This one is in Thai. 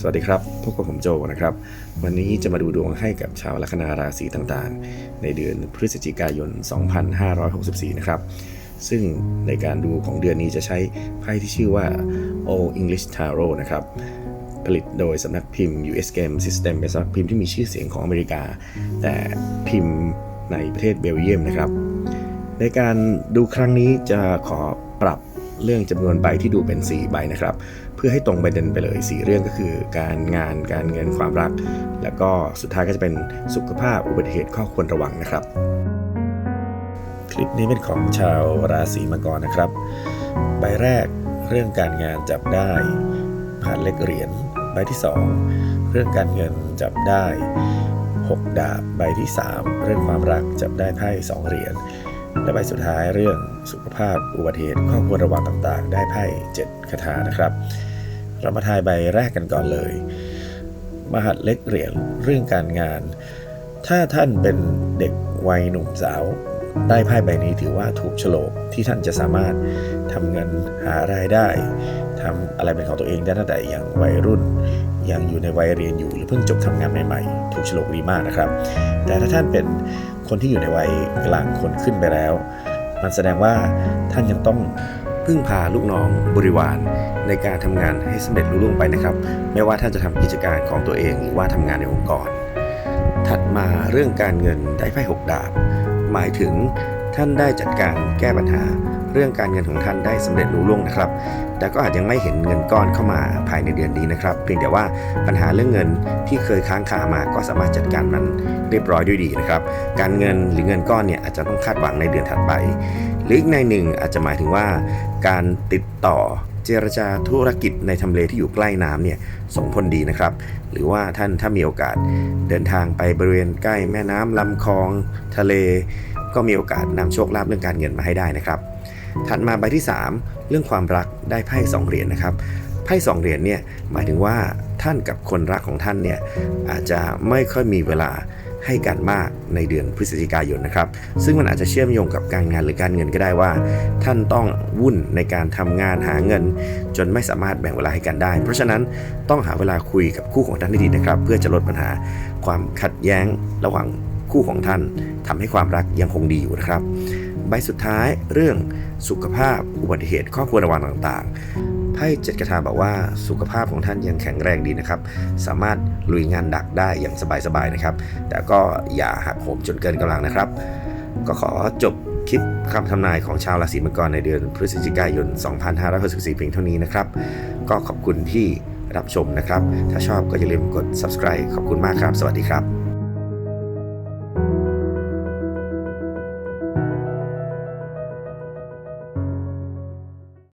สวัสดีครับ พบกับผมโจนะครับ วันนี้จะมาดูดวงให้กับชาวลัคนาราศีต่างๆ ในเดือนพฤศจิกายน 2564 นะครับ ซึ่งในการดูของเดือนนี้จะใช้ไพ่ที่ชื่อว่า All English Tarot นะครับ ผลิตโดยสำนักพิมพ์ US Game System เป็นสำนักพิมพ์ที่มีชื่อเสียงของอเมริกา แต่พิมพ์ในประเทศเบลเยียมนะครับ ในการดูครั้งนี้จะขอปรับ เรื่องจำนวนใบที่ดูเป็น 4 ใบนะครับ เพื่อให้ตรงประเด็นไปเลย 4 เรื่องก็คือ การงานการเงินความรัก แล้วก็สุดท้ายก็จะเป็นสุขภาพอุบัติเหตุข้อควรระวังนะครับ คลิปนี้เป็นของชาวราศีมังกรนะครับ ใบแรกเรื่องการงานจับได้ผ่านเล็กเหรียญใบที่ 2 เรื่องการเงินจับได้ 6 ดาบใบที่ 3 เรื่องความรักจับได้ไพ่2เหรียญ และใบสุดท้ายเรื่องสุขภาพอุบัติเหตุข้อควรระวังต่างๆ ได้ไพ่7คาถานะครับ เรามาทายใบแรกกันก่อนเลย มหัดเล็กเหรียญเรื่องการงาน ถ้าท่านเป็นเด็กวัยหนุ่มสาว ได้ไพ่ใบนี้ถือว่าถูกโฉลกที่ท่านจะสามารถทำเงินหารายได้ทำอะไรเป็นของตัวเองได้ตั้งแต่อย่างวัยรุ่น ยังอยู่ในวัยเรียนอยู่หรือเพิ่งจบทำงานใหม่ๆ ถูกโฉลกดีมากนะครับ แต่ถ้าท่านเป็น คนที่อยู่ในวัยกลางคนขึ้นไปแล้ว มันแสดงว่าท่านยังต้องพึ่งพาลูกน้องบริวารในการทำงานให้สำเร็จลุล่วงไปนะครับ ไม่ว่าท่านจะทำกิจการของตัวเองหรือว่าทำงานในองค์กร ถัดมาเรื่องการเงินได้ไพ่หกดาบ หมายถึงท่านได้จัดการแก้ปัญหา เรื่องการเงินของท่านได้สำเร็จลุล่วงนะครับ แต่ก็อาจยังไม่เห็นเงินก้อนเข้ามาภายในเดือนนี้นะครับ เพียงแต่ว่าปัญหาเรื่องเงินที่เคยค้างคามาก็สามารถจัดการมันเรียบร้อยด้วยดีนะครับ การเงินหรือเงินก้อนเนี่ยอาจจะต้องคาดหวังในเดือนถัดไป หรืออีกในหนึ่งอาจจะหมายถึงว่า การติดต่อเจรจาธุรกิจในทำเลที่อยู่ใกล้น้ำเนี่ยส่งผลดีนะครับ หรือว่าท่านถ้ามีโอกาสเดินทางไปบริเวณใกล้แม่น้ำลำคลอง ทะเล ก็มีโอกาสนำโชคลาภเรื่องการเงินมาให้ได้นะครับ ถัดมาใบที่ 3 เรื่องความรักได้ไพ่สองเหรียญนะครับไพ่สองเหรียญเนี่ยหมายถึงว่าท่านกับคนรักของท่านเนี่ยอาจจะไม่ค่อยมีเวลาให้กันมากในเดือนพฤศจิกายนนะครับ ซึ่งมันอาจจะเชื่อมโยงกับการงานหรือการเงินก็ได้ว่า ท่านต้องวุ่นในการทำงานหาเงิน จนไม่สามารถแบ่งเวลาให้กันได้ เพราะฉะนั้นต้องหาเวลาคุยกับคู่ของท่านให้ดีนะครับ เพื่อจะลดปัญหาความขัดแย้งระหว่าง คู่ของท่านทำให้ความรักยังคงดีอยู่นะครับ ใบสุดท้ายเรื่องสุขภาพอุบัติเหตุข้อควรระวังต่างๆไพ่เจ็ดกระทาบอกว่าสุขภาพของท่านยังแข็งแรงดีนะครับ สามารถลุยงานดักได้อย่างสบายๆนะครับ แต่ก็อย่าหักโหมจนเกินกำลังนะครับ ก็ขอจบคลิปคำทำนายของชาวราศีมังกรในเดือนพฤศจิกายน 2564 เพียงเท่านี้นะครับ ก็ขอบคุณที่รับชมนะครับ ถ้าชอบก็อย่าลืมกด subscribe ขอบคุณมากครับ สวัสดีครับ